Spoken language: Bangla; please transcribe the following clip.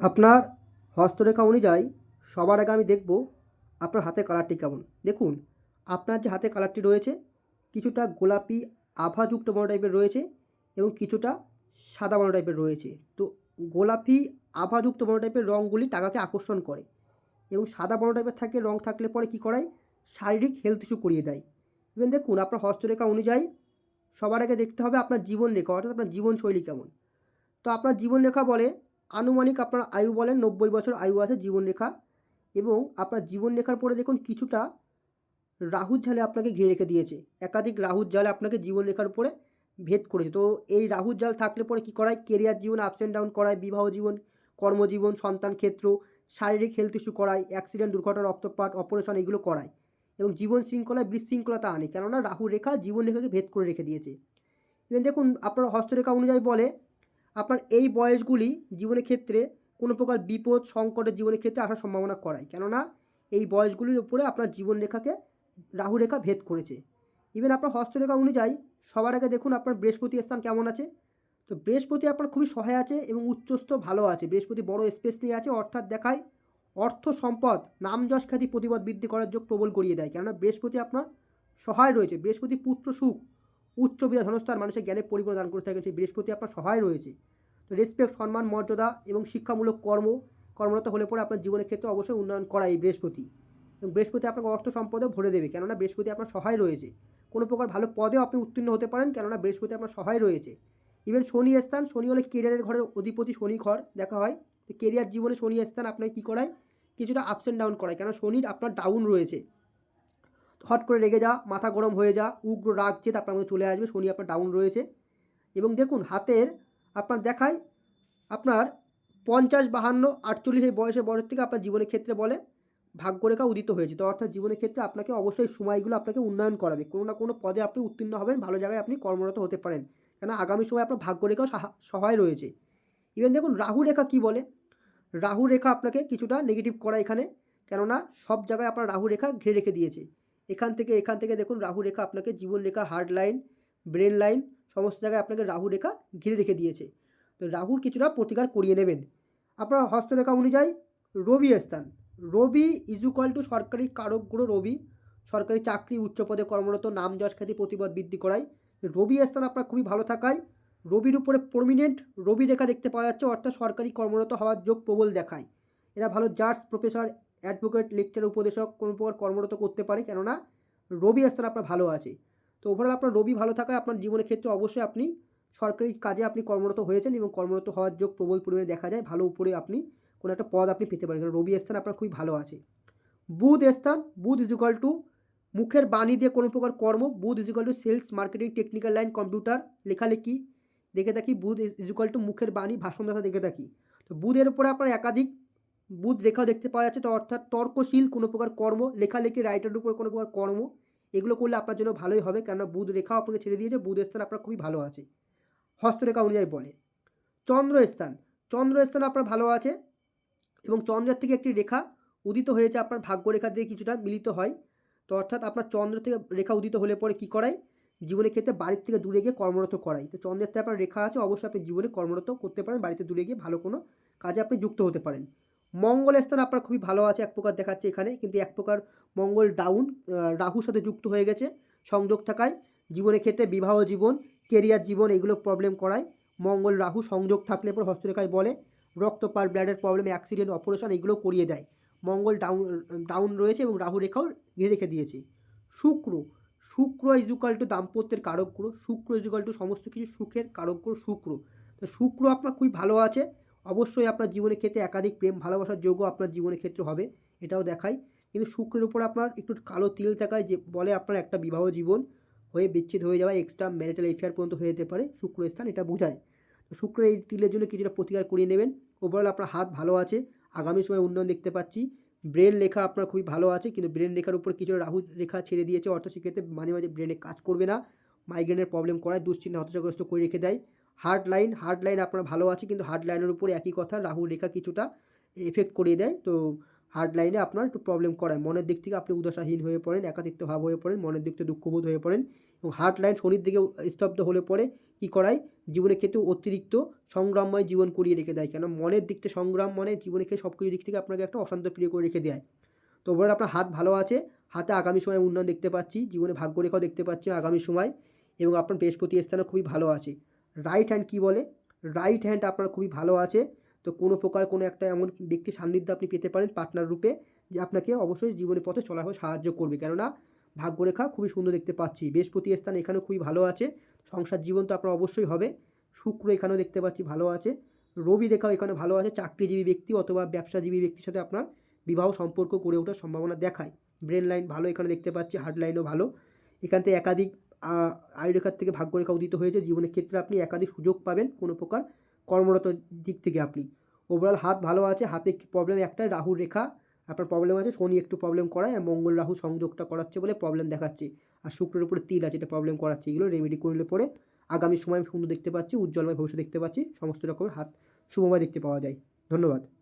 আপনার হস্তরেখা অনুযায়ী সবার আগে আমি দেখব আপনার হাতের কালারটি কেমন। দেখুন, আপনার যে হাতে কালারটি রয়েছে, কিছুটা গোলাপি আভাযুক্ত বর্ণ টাইপের রয়েছে এবং কিছুটা সাদা বর্ণ টাইপের রয়েছে। তো গোলাপি আভাযুক্ত বর্ণ টাইপের রঙগুলি টাকাকে আকর্ষণ করে এবং সাদা বর্ণ টাইপের থাকে, রং থাকলে পরে কী করায়? শারীরিক হেলথ ইস্যু করিয়ে দেয়। ইভেন দেখুন, আপনার হস্তরেখা অনুযায়ী সবার আগে দেখতে হবে আপনার জীবনরেখা অর্থাৎ আপনার জীবনশৈলী কেমন। তো আপনার জীবনরেখা বলে আনুমানিক আপনার আয়ু বলেন নব্বই বছর আয়ু আছে জীবনরেখা এবং আপনার জীবনরেখার পরে দেখুন কিছুটা রাহুর জালে আপনাকে ঘিরে রেখে দিয়েছে। একাধিক রাহুর জালে আপনাকে জীবনরেখার উপরে ভেদ করেছে। তো এই রাহুর জাল থাকলে পরে কী করায়? কেরিয়ার জীবন আপস অ্যান্ড ডাউন করায়, বিবাহ জীবন, কর্মজীবন, সন্তান ক্ষেত্র, শারীরিক হেলথ ইস্যু করায় অ্যাক্সিডেন্ট দুর্ঘটনা, রক্তপাত অপারেশন এগুলো করায় এবং জীবন শৃঙ্খলায়, বিশৃঙ্খলতা আনে। কেননা রাহু রেখা জীবন রেখাকে ভেদ করে রেখে দিয়েছে। ইভেন দেখুন আপনার হস্তরেখা অনুযায়ী বলে আপনার এই বয়সগুলি জীবনের ক্ষেত্রে কোনো প্রকার বিপদ, সংকটের জীবনের ক্ষেত্রে আসার সম্ভাবনা করায়। কেননা, এই বয়সগুলির উপরে আপনার জীবনরেখাকে রাহু রেখা ভেদ করেছে। ইভেন আপনার হস্তরেখা অনুযায়ী সবার আগে দেখুন আপনার বৃহস্পতি স্থান কেমন আছে। তো বৃহস্পতি আপনার খুবই সহায় আছে এবং উচ্চস্থ ভালো আছে। বৃহস্পতি বড় স্পেস নিয়ে আছে, অর্থাৎ দেখায় অর্থ সম্পদ, নাম যশ খ্যাতি, প্রতিবাদ বৃদ্ধি করার যোগ প্রবল করিয়ে দেয়। কেননা, বৃহস্পতি আপনার সহায় রয়েছে। বৃহস্পতি পুত্র সুখ উচ্চ বিদ্যা ধনস্থান মানুষের জ্ঞানের পরিপূর্ণ দান করে থাকে সেই বৃহস্পতি আপনার সহায় রয়েছে। তো রেসপেক্ট সম্মান, মর্যাদা এবং শিক্ষামূলক কর্ম, কর্মরত হলে পরে আপনার জীবনের ক্ষেত্রে অবশ্যই উন্নয়ন করা এই বৃহস্পতি। এবং বৃহস্পতি আপনাকে অর্থ সম্পদেও ভরে দেবে, কেননা বৃহস্পতি আপনার সহায় রয়েছে। কোনো প্রকার ভালো পদেও আপনি উত্তীর্ণ হতে পারেন, কেননা বৃহস্পতি আপনার সহায় রয়েছে। ইভেন শনি স্থান, শনি হলে কেরিয়ারের ঘরের অধিপতি শনি ঘর, দেখা হয়। তো কেরিয়ার জীবনে শনি স্থান আপনাকে কী করায়? কিছুটা আপস অ্যান্ড ডাউন করায় কেন শনির আপনার ডাউন রয়েছে। হট করে রেগে যা, মাথা গরম হয়ে যা, উগ্র রাগ আপনার মধ্যে চলে আসবে, শনি আপনার ডাউন রয়েছে। এবং দেখুন, হাতের আপনার দেখায়, আপনার পঞ্চাশ, বাহান্ন, আটচল্লিশ বয়সের বয়সের থেকে আপনার জীবনের ক্ষেত্রে বলে ভাগ্যরেখা উদিত হয়েছে। তো অর্থাৎ জীবনের ক্ষেত্রে আপনাকে অবশ্যই সময়গুলো আপনাকে উন্নয়ন করাবে। কোনো না কোনো পদে আপনি উত্তীর্ণ হবেন, ভালো জায়গায় আপনি কর্মরত হতে পারেন। কেন আগামী সময় আপনার ভাগ্যরেখাও সাহা- সহায় রয়েছে। ইভেন দেখুন, রাহু রেখা কী বলে? রাহু রেখা আপনাকে কিছুটা নেগেটিভ করা এখানে। কেননা সব জায়গায় আপনার রাহু রেখা ঘিরে রেখে দিয়েছে। এখান থেকে এখান থেকে দেখুন রাহু রেখা আপনাকে জীবন রেখা হার্ড লাইন ব্রেন লাইন সমস্ত জায়গায় আপনাকে রাহু রেখা ঘিরে রেখে দিয়েছে। তো রাহুর কিছুটা প্রতিকার করিয়ে নেবেন। আপনার হস্তরেখা অনুযায়ী রবি স্থান। রবি ইজ ইকুয়াল টু সরকারি কারক রবি। সরকারি চাকরি, উচ্চ পদে কর্মরত, নাম যশ খ্যাতি, প্রতিবাদ বৃদ্ধি করায়। রবি স্থান আপনার খুবই ভালো থাকায়। রবির উপরে প্রমিনেন্ট রবি রেখা দেখতে পাওয়া যাচ্ছে, অর্থাৎ সরকারি কর্মরত হওয়ার যোগ প্রবল দেখায়। এরা ভালো জার্স প্রফেসর অ্যাডভোকেট লেকচার উপদেশক, কোনো প্রকার কর্মরত করতে পারে, কেননা রবি স্থান আপনার ভালো আছে। তো ওভারঅল আপনার রবি ভালো থাকায় আপনার জীবনের ক্ষেত্রে অবশ্যই আপনি সরকারি কাজে আপনি কর্মরত হয়েছেন এবং কর্মরত হওয়ার যোগ প্রবল পরিমাণে দেখা যায়, ভালো উপরে আপনি কোনো একটা পদ আপনি পেতে পারেন। কারণ রবি স্থান আপনার খুবই ভালো আছে। বুধ স্থান বুধ ইজুকাল টু মুখের বাণী দিয়ে কোনো প্রকার কর্ম, বুধ ইজুকাল two sales marketing technical line computer লেখালেখি, দেখে থাকি, বুধ ইজুকাল টু মুখের বাণী ভাষণ দেখা দেখে থাকি। তো বুধের উপরে আপনার একাধিক বুধ রেখাও দেখতে পাওয়া যাচ্ছে, তো অর্থাৎ তর্কশীল কোনো প্রকার কর্ম, লেখালেখি রাইটারের উপরে কোনো প্রকার কর্ম, এগুলো করলে আপনার জন্য ভালোই হবে, কেননা বুধ রেখাও আপনাকে ছেড়ে দিয়েছে বুধ স্থান আপনার খুবই ভালো আছে। হস্তরেখা অনুযায়ী বলে। চন্দ্র স্থান চন্দ্র স্থান আপনার ভালো আছে, এবং চন্দ্রের থেকে একটি রেখা উদিত হয়েছে, আপনার ভাগ্য রেখা দিয়ে কিছুটা মিলিত হয়, তো অর্থাৎ আপনার চন্দ্র থেকে রেখা উদিত হলে পরে কী করায়? জীবনের ক্ষেত্রে বাড়ির থেকে দূরে গিয়ে কর্মরত করাই তো চন্দ্রের থেকে আপনার রেখা আছে, অবশ্যই আপনি জীবনে কর্মরত করতে পারেন, বাড়িতে দূরে গিয়ে ভালো কোনো কাজে আপনি যুক্ত হতে পারেন। মঙ্গল স্থান আপনার খুবই ভালো আছে, এক প্রকার দেখাচ্ছে এখানে, কিন্তু এক প্রকার মঙ্গল ডাউন রাহুর সাথে যুক্ত হয়ে গেছে, সংযোগ থাকায়, জীবনের ক্ষেত্রে বিবাহ জীবন কেরিয়ার জীবন, এগুলো প্রবলেম করায়, মঙ্গল রাহু সংযোগ থাকলে পর হস্তরেখায় বলে, রক্তপাত ব্লাডের প্রবলেম অ্যাক্সিডেন্ট অপারেশন এগুলো করিয়ে দেয়, মঙ্গল ডাউন ডাউন রয়েছে এবং রাহু রেখাও ঘিরে রেখে দিয়েছে, শুক্র শুক্র ইজুকাল টু দাম্পত্যের কারক গ্রহ, শুক্র ইজুকাল টু সমস্ত কিছু সুখের কারক গ্রহ শুক্র, তো শুক্র আপনার খুবই ভালো আছে অবশ্যই আপনার জীবনের ক্ষেত্রে একাধিক প্রেম, ভালোবাসার যোগ্য আপনার জীবনের ক্ষেত্রে হবে, এটাও দেখায়। কিন্তু শুক্রের উপর আপনার একটু কালো তিল থাকায় যে বলে আপনার একটা বিবাহ জীবন হয়ে বিচ্ছেদ হয়ে যাওয়া এক্সট্রা ম্যারিটাল এফেয়ার পর্যন্ত হয়ে যেতে পারে শুক্র স্থান, এটা বোঝায়। তো শুক্র এই তিলের জন্য কিছুটা প্রতিকার করিয়ে নেবেন। ওভারঅল আপনার হাত ভালো আছে, আগামী সময় উন্নয়ন দেখতে পাচ্ছি। ব্রেন লেখা আপনার খুবই ভালো আছে, কিন্তু ব্রেন লেখার উপর কিছু রাহু রেখা ছেড়ে দিয়েছে অর্থ সেক্ষেত্রে মাঝে মাঝে ব্রেনে কাজ করবে না। মাইগ্রেনের প্রবলেম করায়, দুশ্চিন্তা হতাশাগ্রস্ত করে রেখে দেয়। হার্ড লাইন হার্ড লাইন আপনার ভালো আছে, কিন্তু হার্ড লাইনের উপরে একই কথা রাহু রেখা কিছুটা এফেক্ট করিয়ে দেয়। তো হার্ড লাইনে আপনার একটু প্রবলেম করায়। মনের দিক থেকে আপনি উদাসাহীন হয়ে পড়েন একাতিত্ব ভাব হয়ে পড়েন, মনের দিক থেকে দুঃখবোধ হয়ে পড়েন এবং হার্ড লাইন শনির দিকে স্তব্ধ হলে পরে কী করায়? জীবনের ক্ষেত্রে অতিরিক্ত সংগ্রামময় জীবন করিয়ে রেখে দেয়। কেন মনের দিক থেকে সংগ্রাম মানে জীবনের ক্ষেত্রে সব কিছু দিক থেকে আপনাকে একটা অশান্ত প্রিয় করে রেখে দেয়। তো ওভারঅল আপনার হাত ভালো আছে, হাতে আগামী সময় উন্নয়ন দেখতে পাচ্ছি, জীবনে ভাগ্যরেখাও দেখতে পাচ্ছি আগামী সময় এবং আপনার বৃহস্পতি স্থানও খুবই ভালো আছে। রাইট হ্যান্ড কী বলে? রাইট হ্যান্ড আপনার খুবই ভালো আছে। তো কোনো প্রকার কোনো একটা এমন ব্যক্তির সান্নিধ্য আপনি পেতে পারেন পার্টনার রূপে, যে আপনাকে অবশ্যই জীবনের পথে চলার সাহায্য করবে। কেননা ভাগ্যরেখা খুবই সুন্দর দেখতে পাচ্ছি। বৃহস্পতি স্থান এখানেও খুবই ভালো আছে। সংসার জীবন তো আপনার অবশ্যই হবে। শুক্র এখানেও দেখতে পাচ্ছি ভালো আছে। রবি রেখাও এখানে ভালো আছে। চাকরিজীবী ব্যক্তি অথবা ব্যবসাজীবী ব্যক্তির সাথে আপনার বিবাহ সম্পর্ক গড়ে ওঠার সম্ভাবনা দেখায়। ব্রেন লাইন ভালো এখানে দেখতে পাচ্ছি। হার্ড লাইনও ভালো। এখান থেকে একাধিক আয়ুরেখার থেকে ভাগ্যরেখা উদিত হয়েছে। জীবনের ক্ষেত্রে আপনি একাধিক সুযোগ পাবেন কোনো প্রকার কর্মরত দিক থেকে আপনি। ওভারঅল হাত ভালো আছে, হাতে প্রবলেম একটাই রাহুর রেখা, আপনার প্রবলেম আছে, শনি একটু প্রবলেম করায় আর মঙ্গল রাহু সংযোগটা করাচ্ছে বলে প্রবলেম দেখাচ্ছে। আর শুক্রের উপরে তিল আছে, এটা প্রবলেম করাচ্ছে। এগুলো রেমেডি করলে পরে আগামী সময় সুন্দর দেখতে পাচ্ছি, উজ্জ্বলময় ভবিষ্যৎ দেখতে পাচ্ছি। সমস্ত রকমের হাত শুভময় দেখতে পাওয়া যায়। ধন্যবাদ।